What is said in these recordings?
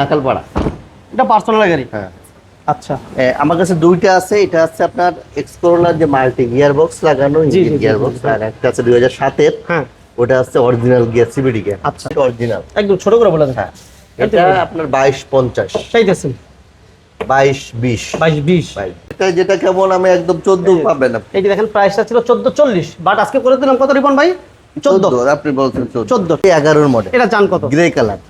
নাকালপাড়া। এটা পার্সোনাল গাড়ি। হ্যাঁ। আচ্ছা। আমার কাছে দুইটা আছে এটা হচ্ছে আপনার এক্সপ্লোরার যে মাল্টি গিয়ার বক্স লাগানো গিয়ার বক্স আর একটা আছে দুই হাজার সাতের। হ্যাঁ। ওটা হচ্ছে অরিজিনাল গিয়ার সিবিডি গিয়ার আচ্ছা। অরিজিনাল একদম ছোট করে বলে হ্যাঁ। এটা আপনার বাইশ পঞ্চাশ। চাইতেছেন বাইশ বিশ। বাইশ বিশ। বাইশ। এটা যেটা কেমন আমি একদম চোদ্দ পাবেন আপনি। এইটি দেখেন প্রাইসটা ছিল চোদ্দ চল্লিশ। বাট আজকে করে দিলাম কত রিপন ভাই? চোদ্দ। আপনি বলছেন চোদ্দ। এগারোর মডেল এটা চান কত? গ্রে কালার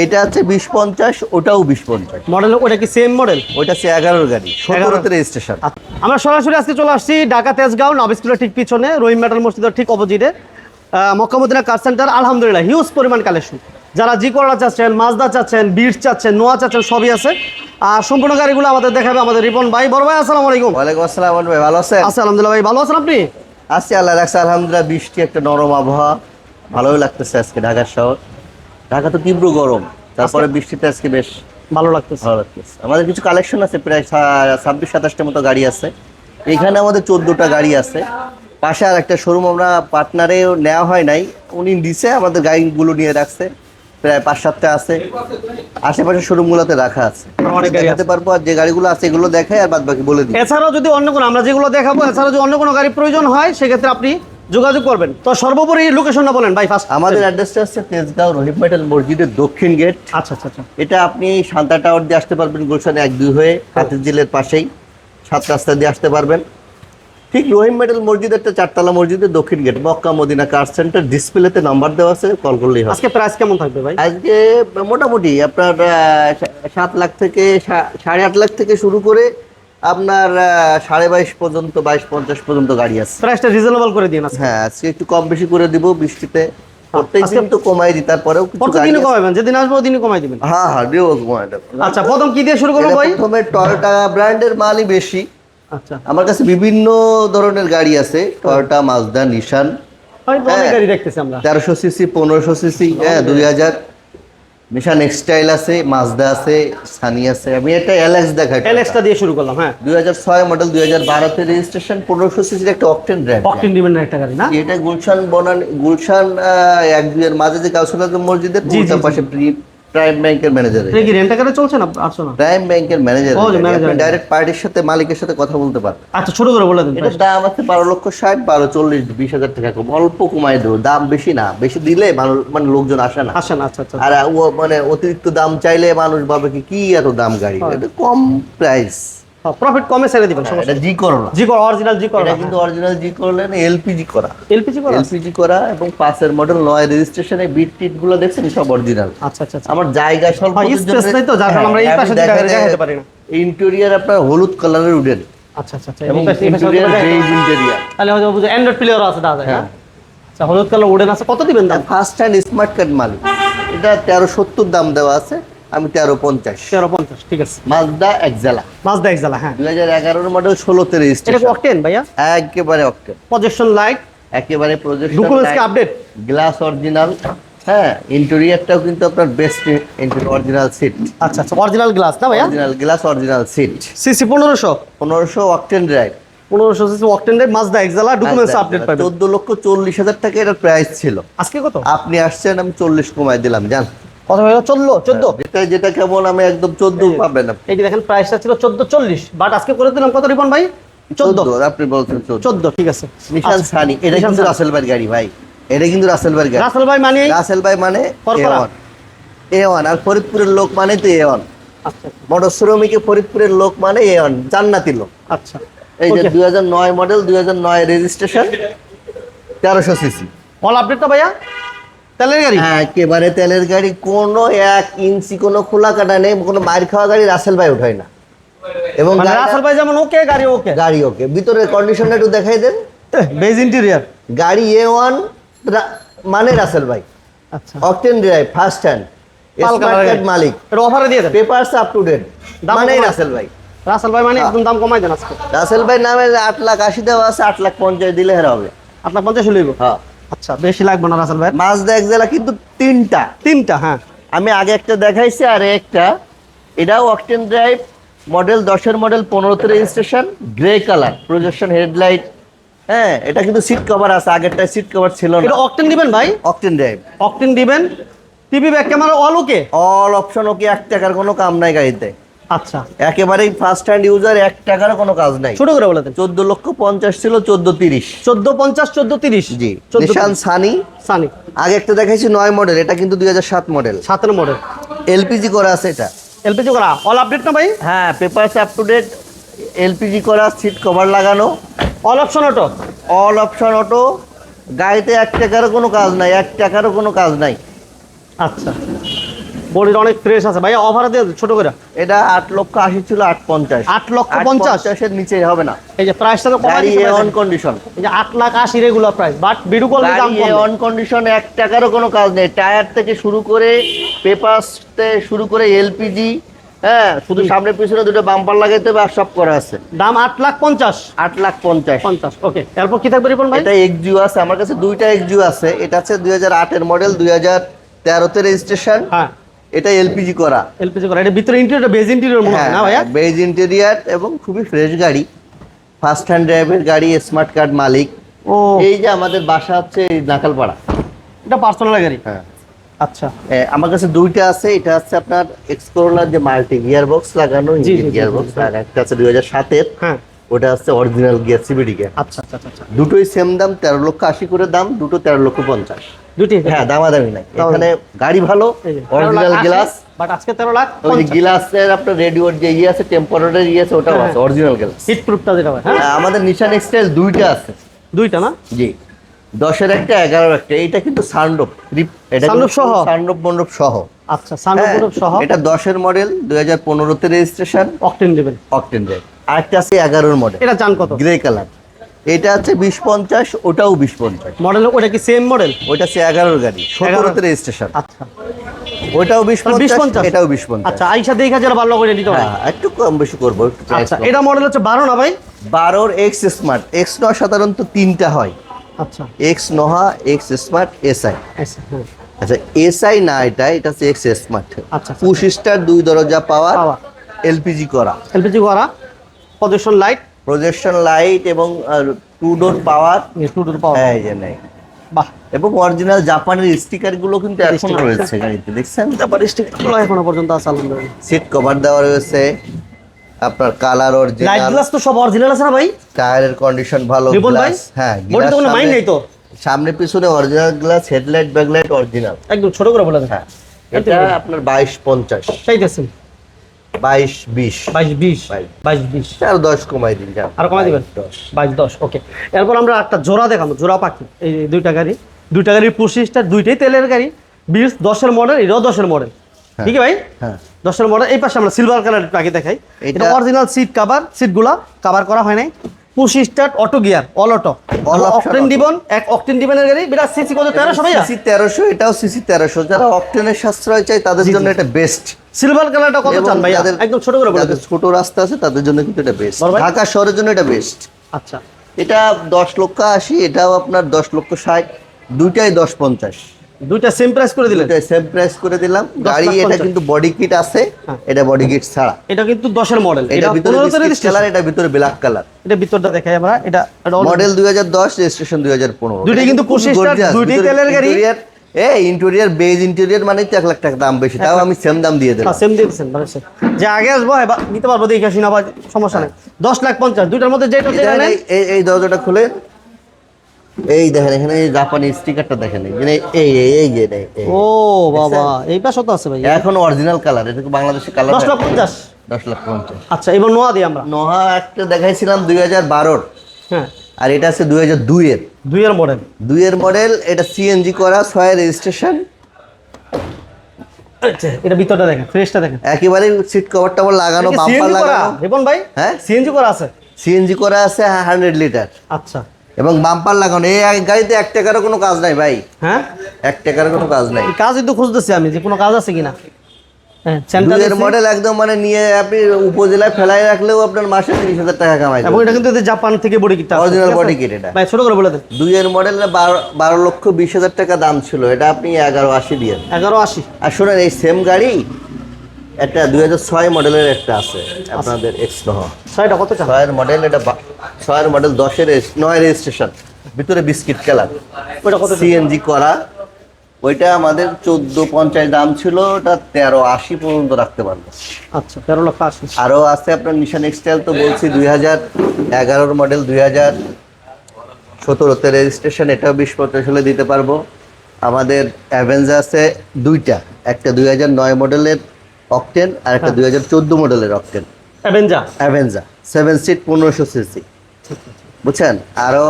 এটা হচ্ছে বিশ পঞ্চাশ ওটাও বিশ পঞ্চাশ। মডেল ওটা কি সেম মডেল ওইটা হচ্ছে এগারোর গাড়ি সতেরোতে রেজিস্ট্রেশন আমরা সরাসরি আজকে চলে আসছি ঢাকা তেজগাঁও নব স্কুলের ঠিক পিছনে রহিম মেটাল মসজিদের ঠিক অপোজিটে। মক্কামুদ্দিনা কার সেন্টার আলহামদুলিল্লাহ হিউজ পরিমাণ কালেকশন যারা জি করলা চাচ্ছেন মাজদা চাচ্ছেন বিটস চাচ্ছেন নোয়া চাচ্ছেন সবই আছে। আর সম্পূর্ণ গাড়িগুলো আমাদের দেখাবে আমাদের রিপন ভাই। বড় ভাই আসসালামু আলাইকুম। ওয়ালাইকুম আসসালাম ভাই ভালো আছেন? আচ্ছা আলহামদুলিল্লাহ ভাই ভালো আছেন আপনি? আজকে আল্লাহ রাখছে আলহামদুলিল্লাহ বৃষ্টি একটা নরম আবহাওয়া। ভালোই লাগতেছে আজকে ঢাকার শহর। ঢাকা তো তীব্র গরম তারপরে বৃষ্টিতে আজকে বেশ ভালো লাগতেছে। ভালো লাগতেছে। আমাদের কিছু কালেকশন আছে প্রায় ছাব্বিশ সাতাশটার মতো গাড়ি আছে। এখানে আমাদের চোদ্দোটা গাড়ি আছে। পাশে আর একটা শোরুম আমরা পার্টনারে নেওয়া হয় নাই। উনি দিছে আমাদের গাড়িগুলো নিয়ে রাখছে। প্রায় পাঁচ সাতটা আছে। আশেপাশে শোরুমগুলোতে রাখা আছে। দেখাতে পারব আর যে গাড়িগুলো আছে এগুলো দেখাই আর বাদ বাকি বলে দিই। এছাড়াও যদি অন্য কোনো আমরা যেগুলো দেখাবো এছাড়াও যদি অন্য কোনো গাড়ি প্রয়োজন হয় সেক্ষেত্রে আপনি যোগাযোগ করবেন। তো সর্বোপরি লোকেশনটা বলেন ভাই ফার্স্ট আমাদের অ্যাড্রেসটা হচ্ছে তেজগাঁও রহিম মেটাল মসজিদের দক্ষিণ গেট আচ্ছা আচ্ছা আচ্ছা। এটা আপনি শান্তা টাওয়ার দিয়ে আসতে পারবেন গুলশান এক দুই হয়ে হাতির জেলের পাশেই। সাত রাস্তা দিয়ে আসতে পারবেন। ঠিক রহিম মেডেল মসজিদ একটা চারতলা মসজিদের দক্ষিণ gate Makka Madina car centre ডিসপ্লেতে নাম্বার দেওয়া আছে কল করলেই হবে। আজকে প্রাইস কেমন থাকবে ভাই? আজকে মোটামুটি আপনার সাত লাখ থেকে সাড়ে আট লাখ থেকে শুরু করে আপনার সাড়ে বাইশ পর্যন্ত বাইশ পঞ্চাশ পর্যন্ত গাড়ি আছে। প্রাইসটা রিজনেবল করে দিন হ্যাঁ আজকে একটু কম বেশি করে দিব বৃষ্টিতে। তো কমাই দিই তারপরেও কিছু প্রতিদিনই কমাবেন যেদিন আসব ওদিনই কমাই দিবেন। হ্যাঁ হ্যাঁ দিও কমাই দেবো। আচ্ছা প্রথম কি দিয়ে শুরু করব ভাই? প্রথমে টয়োটা ব্র্যান্ডের মালই বেশি। আচ্ছা। আমার কাছে বিভিন্ন ধরনের গাড়ি আছে টয়োটা মাজদা নিশান হ্যাঁ। গাড়ি দেখতেছি আমরা। তেরোশো সিসি পনেরোশো সিসি হ্যাঁ দুই হাজার। নিশান এক্সটাইল আছে মাজদা আছে সানি আছে। আমি একটা এলএক্স দেখাই এলএক্সটা দিয়ে শুরু করলাম হ্যাঁ। দুই হাজার ছয় মডেল দুই হাজার বারোতে রেজিস্ট্রেশন 1500 সিসির একটা অকটেন ড্রাইভ অকটেন দিবেন একটা গাড়ি না? এটা গুলশান বনান গুলশান এক দুইয়ের মাঝে যে কাউসুল মসজিদের পাশে প্রাইম ব্যাংকের ম্যানেজার এটা কি রেন্টা চলছে না না প্রাইম ব্যাংকের ম্যানেজার। আপনি ডাইরেক্ট পার্টির সাথে মালিকের সাথে কথা বলতে পারবেন। আচ্ছা ছোট করে বলে দেন এটা দাম আছে বারো লক্ষ ষাট বারো চল্লিশ বিশ হাজার টাকা। কম অল্প কমাই দেবো। দাম বেশি না। বেশি দিলে মানুষ মানে লোকজন আসে না। আসেন আচ্ছা আচ্ছা। আর ও মানে অতিরিক্ত দাম চাইলে মানুষ ভাবে কি কি এত দাম গাড়ি? এটা কম প্রাইস প্রফিট কমে ছেড়ে দিবেন সমস্যা এটা জি জি কর অরিজিনাল জি কর এটা কিন্তু অরিজিনাল জি এলপিজি করা। এলপিজি কর? এলপিজি করা এবং পাঁচের মডেল নয় রেজিস্ট্রেশনে বিট টিটগুলো দেখছেন সব অরিজিনাল আচ্ছা আচ্ছা আচ্ছা। আমার জায়গা স্বল্প হয়, space নাই তো, যার কারণে আমরা এই পাশে দিকে দেখাতে পারি না। ইন্টেরিয়ার আপনার হলুদ কালারের উডেন। আচ্ছা আচ্ছা আচ্ছা। এবং এই পাশে- এই পাশে ইন্টেরিয়ার বেজ ইন্টেরিয়ার তাহলে হয়তো বুঝে অ্যান্ড্রয়েড প্লেয়ারও আছে দাদা হ্যাঁ? আচ্ছা হলুদ কালার উডেন আছে কত দিবেন দাম? ফার্স্ট হ্যান্ড স্মার্ট কার্ড মালিক। এটা তেরো সত্তর দাম দেওয়া আছে। আমি তেরো পঞ্চাশ। তেরো পঞ্চাশ ঠিক আছে। মাজদা একজেলা মাজদা এক্সালা হ্যাঁ। দুই হাজার এগারোর মডেল ষোলোতে এটা রেজিস্ট্রেশন অকটেন ভাইয়া? একেবারে অক্টেন প্রজেকশন লাইট একেবারে projection documents update glass original হ্যাঁ ইন্টেরিয়ারটাও কিন্তু আপনার বেস্ট অরিজিনাল সিট আচ্ছা আচ্ছা অরিজিনাল গ্লাস না ভাইয়া? Original glass original seat CC পনেরোশো? পনেরোশো অকটেন ড্রাইভ পনেরোশো CC octane rate Mazda Axela documents update পাবেন। চোদ্দ লক্ষ চল্লিশ হাজার টাকা এটার প্রাইস ছিল। আজকে কত? আপনি আসছেন আমি চল্লিশ কমাই দিলাম জান। কত চলল চোদ্দ যেটা যেটা কেমন আমি একদম চোদ্দ পাবেন এইটি দেখেন প্রাইসটা ছিল চোদ্দ চল্লিশ। বাট আজকে করে দিলাম কত রিপন ভাই? চোদ্দ। আপনি বলছেন চোদ্দ। ঠিক আছে। নিশান আচ্ছা, সানি এটা কিন্তু রাসেল গাড়ি ভাই। এটা কিন্তু রাসেল গাড়ি। রাসেল ভাই মানে? রাসেল ভাই মানে এ ওয়ান আর ফরিদপুরের লোক মানে তো এ ওয়ান মোটর শ্রমিকে ফরিদপুরের লোক মানে এ ওয়ান জান্নাতি লোক। আচ্ছা। এই যে দুই হাজার নয় মডেল দুই হাজার নয় রেজিস্ট্রেশন তেরোশো সিসি অল আপডেট তো ভাইয়া? তেলের গাড়ি? হ্যাঁ একেবারে তেলের গাড়ি কোনো এক ইঞ্চি কোনো খোলা কাটা নেই কোনো মার খাওয়া গাড়ি রাসেল ভাই উঠায় না। এবং মানে রাসেল ভাই যেমন ওকে গাড়ি ওকে। গাড়ি ওকে। ভিতরের কন্ডিশনটা একটু দেখাই দেন। বেজ ইন্টেরিয়ার গাড়ি এ ওয়ান মানে রাসেল ভাই। আচ্ছা। Octane drive first hand. মালিক। এটা অফারে দিয়ে দেন। পেপারস আপ টু ডেট মানে রাসেল ভাই। রাসেল ভাই মানে একদম দাম কমাই দেন আজকে। রাসেল ভাই নামে আট লাখ আশি দেওয়া আছে আট লাখ পঞ্চাশ দিলে হেরা হবে। আপনার পঞ্চাশ লইব হ্যাঁ। আচ্ছা বেশি লাগবে না রাসেল ভাই? মাজদা এক জেলা কিন্তু তিনটা। তিনটা হ্যাঁ। আমি আগে একটা দেখাইছি আর একটা। এটাও অকটেন ড্রাইভ মডেল দশের মডেল পনেরোতে registration grey colour projection headlight হ্যাঁ এটা কিন্তু সিট কভার আছে আগেরটা সিট কভার ছিল না। এটা অকটেন দিবেন ভাই? অকটেন ড্রাইভ অকটেন দিবেন। TV back camera all okay all option okay এক টাকার কোনো কাম নাই গাড়িতে। আচ্ছা। একেবারেই ফার্স্ট হ্যান্ড ইউজার এক টাকারও কোনো কাজ নাই। ছোট করে বলে দেন। চোদ্দ লক্ষ পঞ্চাশ ছিল চোদ্দ তিরিশ। চোদ্দ পঞ্চাশ চোদ্দ তিরিশ? জি। নিশান সানি সানি আগে একটা দেখাইছি নয় মডেল এটা কিন্তু দুই হাজার সাত মডেল সাতের মডেল এলপিজি করা আছে এটা। এলপিজি করা। অল আপডেট না ভাই? হ্যাঁ papers up to date LPG করা সিট কভার লাগানো। All option auto all option auto গাড়িতে এক টাকারও কোনো কাজ নাই এক টাকারও কোনো কাজ নাই। আচ্ছা। বডির অনেক ফ্রেশ আছে। ভাই অফার দিয়ে ছোট করে। এটা আট লক্ষ আশি ছিল আট পঞ্চাশ। আট লক্ষ পঞ্চাশ? পঞ্চাশের নিচে হবে না। এই যে প্রাইসটা তো গাড়ি অন কন্ডিশন এই যে আট লাখ আশি regular price but video call দাম অন কন্ডিশন এক টাকারও কোনো কাজ নেই। টায়ার থেকে শুরু করে পেপারস শুরু করে এলপিজি হ্যাঁ শুধু সামনে পিছনে দুটো বাম্পার লাগাইতে হবে আর সব করা আছে। দাম আট লাখ পঞ্চাশ? আট লাখ পঞ্চাশ। পঞ্চাশ ওকে এরপর কি থাকবে রিপন ভাই? এটা এক্সিউ আছে। আমার কাছে দুইটা এক্সিউ আছে। এটা আছে দুই হাজার আটের মডেল দুই হাজার তেরোতে রেজিস্ট্রেশন হ্যাঁ। এটা এলপিজি করা। এলপিজি করা। এটা ভিতরে ইন্টেরিয়র বেজ ইন্টেরিয়র মনে হয় না ভাইয়া? বেজ ইন্টেরিয়ার এবং খুবই ফ্রেশ গাড়ি। ফার্স্ট হ্যান্ড ড্রাইভের গাড়ি স্মার্ট কার্ড মালিক। ও। এই যে আমাদের বাসা হচ্ছে এই নাকালপাড়া। এটা পার্সোনাল গাড়ি? হ্যাঁ। আচ্ছা। আমার কাছে দুইটা আছে। এটা হচ্ছে আপনার এক্সপ্লোরার যে মাল্টি গিয়ার বক্স লাগানো গিয়ার বক্স। আর একটা আছে দুই হাজার সাতের। হ্যাঁ। ওটা হচ্ছে অরিজিনাল গিয়ার সিবিডি গিয়ার আচ্ছা আচ্ছা আচ্ছা, আচ্ছা। দুটোই সেম দাম তেরো লক্ষ আশি করে দাম দুটো তেরো লক্ষ পঞ্চাশ। দুটি হ্যাঁ দামাদামি নাই। এখানে গাড়ি ভালো অরিজিনাল গ্লাস বাট আজকে তেরো লাখ ওই গ্লাসের আপনার রেডিওর যে ইয়ে আছে টেম্পোরারি ইয়ে আছে ওটাও হ্যাঁ। আছে অরিজিনাল গ্লাস হিট প্রুফটা যেটা হয় হ্যাঁ? আমাদের নিশান এক্সটাইল দুইটা আছে। দুইটা না? জি। দশের একটা এগারোর একটা এইটা কিন্তু সানরূপ এটা Sunroof সহ? সানরূপ মণ্ডপ সহ। আচ্ছা সানরুফ সহ। হ্যাঁ, এটা দশের মডেল দুই হাজার পনেরোতে রেজিস্ট্রেশন অকটেন দিবেন। অকটেন ড্রাইভ আরেকটা আছে এগারোর মডেল এটা চান কত? গ্রে কালার এটা আছে বিশ পঞ্চাশ ওটাও বিশ পঞ্চাশ। মডেল ওটা কি সেম মডেল ওইটা আছে এগারোর গাড়ি সতেরোতে রেজিস্ট্রেশন আচ্ছা। ওইটাও বিশ বিশ পঞ্চাশ। পঞ্চাশ এটাও বিশ পঞ্চাশ। আচ্ছা আইসা দেখে যারা ভালো করে দিতে হবে হ্যাঁ একটু কম বেশি করব আচ্ছা এটা মডেল হচ্ছে বারো না ভাই? বারোর এক্স স্মার্ট এক্স নয় সাধারণত তিনটা হয়। আচ্ছা। এক্স নহা এক্স স্মার্ট এসআই আচ্ছা। আচ্ছা এসআই না এটা এটা হচ্ছে এক্স স্মার্ট আচ্ছা। পুশ স্টার দুই দরজা পাওয়ার। এলপিজি করা। এলপিজি করা। পজিশন লাইট প্রজেকশন লাইট এবং টু ডোর পাওয়ার টুটুর পাওয়া এই যে নেই। বাহ। এবং অরিজিনাল জাপানের স্টিকারগুলো কিন্তু এখনও রয়েছে গাড়িতে দেখছেন? তারপর স্টিকারগুলো এখনও পর্যন্ত আছে আলহামদুলিল্লাহ। সিট কভার দেওয়া রয়েছে। আপনার কালার অরিজিনাল লাইট গ্লাস তো সব অরিজিনাল আছে না ভাই? টায়ারের কন্ডিশন ভালো গ্লাস হ্যাঁ বডি তো কোনো মাইন্ড সামনে- তো? সামনে পিছনে original glass headlight backlight original একদম ছোট করে বলে হ্যাঁ এটা আপনার বাইশ পঞ্চাশ। চাইতেছেন। বাইশ বিশ। বাইশ বিশ। বাইশ। বিশ। আর দশ কমাই দিন আর কমাই দিবেন? দশ। বাইশ দশ ওকে। এরপর আমরা একটা জোড়া দেখাবো জোড়া পাখি। এই দুইটা গাড়ি। দুইটা গাড়ির পঁচিশটা দুইটাই তেলের গাড়ি। বিশ দশের মডেল এটাও দশের মডেল হ্যাঁ। ঠিক ভাই? হ্যাঁ। দশের মডেল এই পাশে আমরা সিলভার কালার পাখি দেখাই। এটা অরিজিনাল সিট কাভার সিটগুলা কাভার করা হয় নাই। Push start auto gear all auto option octane. দিবন এক অকটেন দিবনের গাড়ি। বিরাট সিসি কত তেরোশো ভাইয়া? সিসি তেরোশো এটাও সিসি তেরোশো। যারা অকটেনের সাশ্রয় চাই তাদের জন্য এটা বেস্ট সিলভার কালারটা কত চান ভাইয়া? একদম ছোট করে বলে ছোট রাস্তা আছে তাদের জন্য কিন্তু এটা বেস্ট ঢাকা শহরের জন্য এটা বেস্ট আচ্ছা। এটা দশ লক্ষ আশি এটাও আপনার দশ লক্ষ ষাট দুইটাই দশ পঞ্চাশ। দুইটা সেম প্রাইস করে দিলেন? সেম প্রাইস করে দিলাম। গাড়ি এটা কিন্তু বডি কিট আছে হ্যাঁ। এটা বডি কিট ছাড়া। এটা কিন্তু দশের মডেল এটা ভিতরে কালার এটা ভিতরে ব্ল্যাক কালার এটা ভিতরটা দেখাই আমরা। এটা মডেল দুই হাজার দশ রেজিস্ট্রেশন দুই হাজার পনেরো। দুইটাই কিন্তু 25 টার, দুইটাই তেলের গাড়ি। এ ইন্টেরিয়ার বেজ ইন্টেরিয়ার মানে তো এক লাখ টাকা দাম বেশি তাও আমি সেম দাম দিয়ে দিলাম। সেম দিয়ে দিচ্ছেন ভালো যে আগে আসব নিতে পারব দেখে শুনে আবার সমস্যা নেই। দশ লাখ পঞ্চাশ দুইটার মধ্যে যেটা এই দেখেন, এই- দরজাটা খুলে এই দেখেন এখানে এই জাপানি স্টিকারটা দেখেন এই এই এই যে। ও বাবা এই পাশে তো আছে ভাই। এখন অরিজিনাল কালার এটা কি বাংলাদেশের কালার দশ লাখ পঞ্চাশ। দশ লাখ পঞ্চাশ। আচ্ছা এবার নোয়া দিই আমরা। নহা একটা দেখাইছিলাম দুই হাজার বারোর। হ্যাঁ। আর এটা আছে দুই হাজার দুইয়ের দুইয়ের মডেল। দুইয়ের মডেল এটা সিএনজি করা ছয়ের রেজিস্ট্রেশন এটা ভিতরটা দেখেন ফ্রেশটা দেখেন। একেবারে সিট কভার টাভার লাগানো বাম্পার লাগানো। ভাই হ্যাঁ? সিএনজি করা আছে? সিএনজি করা আছে হান্ড্রেড লিটার আচ্ছা। এবং বাম্পার লাগানো এই এক গাড়িতে এক টাকারও কোনো কাজ নাই ভাই। হ্যাঁ? এক টাকার কোনো কাজ নাই। এই কাজ একটু খুঁজতেছি আমি যে কোনো কাজ আছে কিনা। হ্যাঁ মডেল একদম মানে নিয়ে আপনি উপজেলায় ফেলাই রাখলেও আপনার মাসে তিরিশ হাজার টাকা কামাই এবং এটা কিন্তু জাপান থেকে বডি কিটটা অরিজিনাল বডি কিট এটা। ভাই ছোট করে বলে দেন। দুইয়ের মডেল বারো লক্ষ বিশ হাজার টাকা দাম ছিল এটা আপনি এগারো আশি দিয়ে এগারো আশি। আর শোনেন এই সেম গাড়ি একটা দুই হাজার ছয় মডেলের একটা আছে আপনাদের এক্স নহ ছয়টা কত ছয়ের মডেল এটা ছয়ের মডেল দশের নয় রেজিস্ট্রেশন ভিতরে বিস্কিট কালার। ওটা কত? সিএনজি করা ওইটা আমাদের চোদ্দ পঞ্চাশ দাম ছিল ওটা তেরো আশি পর্যন্ত রাখতে পারব। আচ্ছা তেরো লক্ষ আশি। আরও আছে আপনার নিশান এক্সটাইল তো বলছি দুই হাজার এগারোর মডেল দুই হাজার সতেরোতে রেজিস্ট্রেশন এটাও বিশ পঞ্চাশ হলে দিতে পারব। আমাদের অ্যাভেঞ্জা আছে দুইটা একটা দুই হাজার নয় মডেলের অকটেন আর একটা দুই হাজার চোদ্দ মডেলের octane Avanza Avanza seven seat পনেরোশো সিসি বুঝছেন? আরও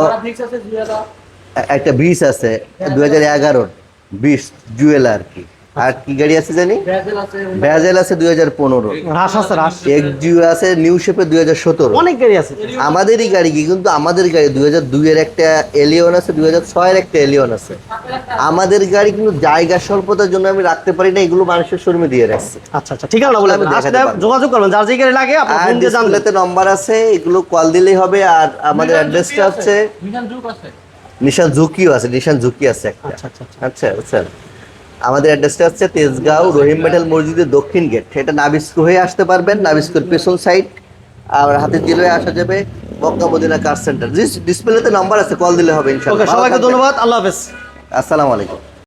একটা বিশ আছে দুই হাজার এগারোর। বিশ জুয়েল আর কি। আর কি গাড়ি আছে জানি? ব্যাজেল আছে। দুই হাজার পনেরো। রাস আছে রাস এক্সজিও আছে নিউ শেপে দুই হাজার সতেরো। অনেক গাড়ি আছে। আমাদেরই গাড়ি কি কিন্তু আমাদের গাড়ি দুই হাজার দুইয়ের একটা এলিয়ন আছে দুই হাজার ছয়ের একটা এলিয়ন আছে। আমাদের গাড়ি কিন্তু জায়গা স্বল্পতার জন্য আমি রাখতে পারি না এগুলো মানুষের শোরুমে দিয়ে রাখছি। আচ্ছা আচ্ছা বলে আমি। দেখাতে আসলে পারব। যোগাযোগ করবেন যার যে গাড়ি লাগে আপনার আর ফোন দিয়ে নম্বর আছে এগুলো কল দিলেই হবে আর আমাদের অ্যাড্রেসটা হচ্ছে নিশান ঝুঁকিও আছে নিশান ঝুঁকি আছে একটা। আচ্ছা আচ্ছা আচ্ছা। আচ্ছা বুঝছেন আমাদের অ্যাড্রেসটা হচ্ছে তেজগাঁও রহিম মেটাল মসজিদের দক্ষিণ গেট। এটা নাবিস্কু হয়ে আসতে পারবেন নাবিস্কুর পেছন সাইড আর হাতে দিলে আসা যাবে বক্কা মদিনা কার সেন্টার ডিসপ্লেতে নাম্বার আছে কল দিলে হবে ইনশাআল্লাহ। সবাইকে ধন্যবাদ আল্লাহ হাফেজ। আসসালামু আলাইকুম।